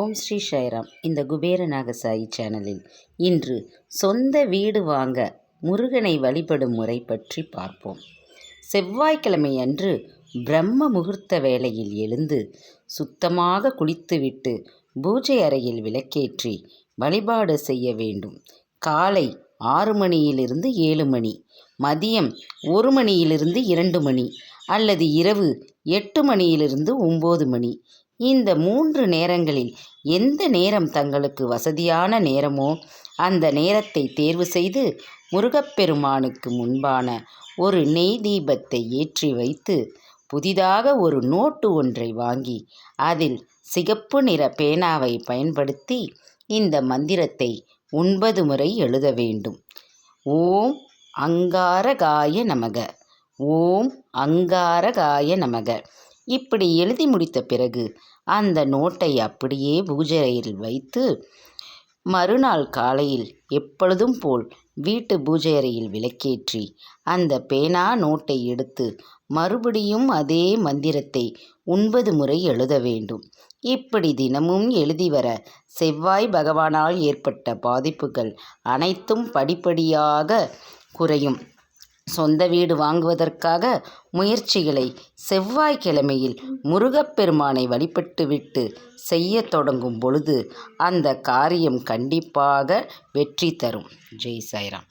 ஓம் ஸ்ரீ சாய்ராம் இந்த குபேர நாகசாயி சேனலில் இன்று சொந்த வீடு வாங்க முருகனை வழிபடும் முறை பற்றி பார்ப்போம். செவ்வாய்க்கிழமை அன்று பிரம்ம முகூர்த்த வேளையில் எழுந்து சுத்தமாக குளித்துவிட்டு பூஜை அறையில் விளக்கேற்றி வழிபாடு செய்ய வேண்டும். காலை ஆறு மணியிலிருந்து ஏழு மணி மதியம் ஒரு மணியிலிருந்து இரண்டு மணி அல்லது இரவு எட்டு மணியிலிருந்து ஒம்பது மணி. இந்த மூன்று நேரங்களில் எந்த நேரம் தங்களுக்கு வசதியான நேரமோ அந்த நேரத்தை தேர்வு செய்து முருகப்பெருமானுக்கு முன்பான ஒரு நெய் தீபத்தை ஏற்றி வைத்து புதிதாக ஒரு நோட்டு ஒன்றை வாங்கி அதில் சிகப்பு நிற பேனாவை பயன்படுத்தி இந்த மந்திரத்தை ஒன்பது முறை எழுத வேண்டும். ஓம் அங்காரகாய நமக. ஓம் அங்காரகாய நமக. இப்படி எழுதி முடித்த பிறகு அந்த நோட்டை அப்படியே பூஜை வைத்து மறுநாள் காலையில் எப்பொழுதும் போல் வீட்டு பூஜை அறையில் விளக்கேற்றி அந்த பேனா நோட்டை எடுத்து மறுபடியும் அதே மந்திரத்தை ஒன்பது முறை எழுத வேண்டும். இப்படி தினமும் எழுதி வர செவ்வாய் பகவானால் ஏற்பட்ட பாதிப்புகள் அனைத்தும் படிப்படியாக குறையும். சொந்த வீடு வாங்குவதற்காக முயற்சிகளை செவ்வாய்க்கிழமையில் முருகப்பெருமானை வழிபட்டுவிட்டு செய்ய தொடங்கும் பொழுது அந்த காரியம் கண்டிப்பாக வெற்றி தரும். ஜெய் சாய்ராம்.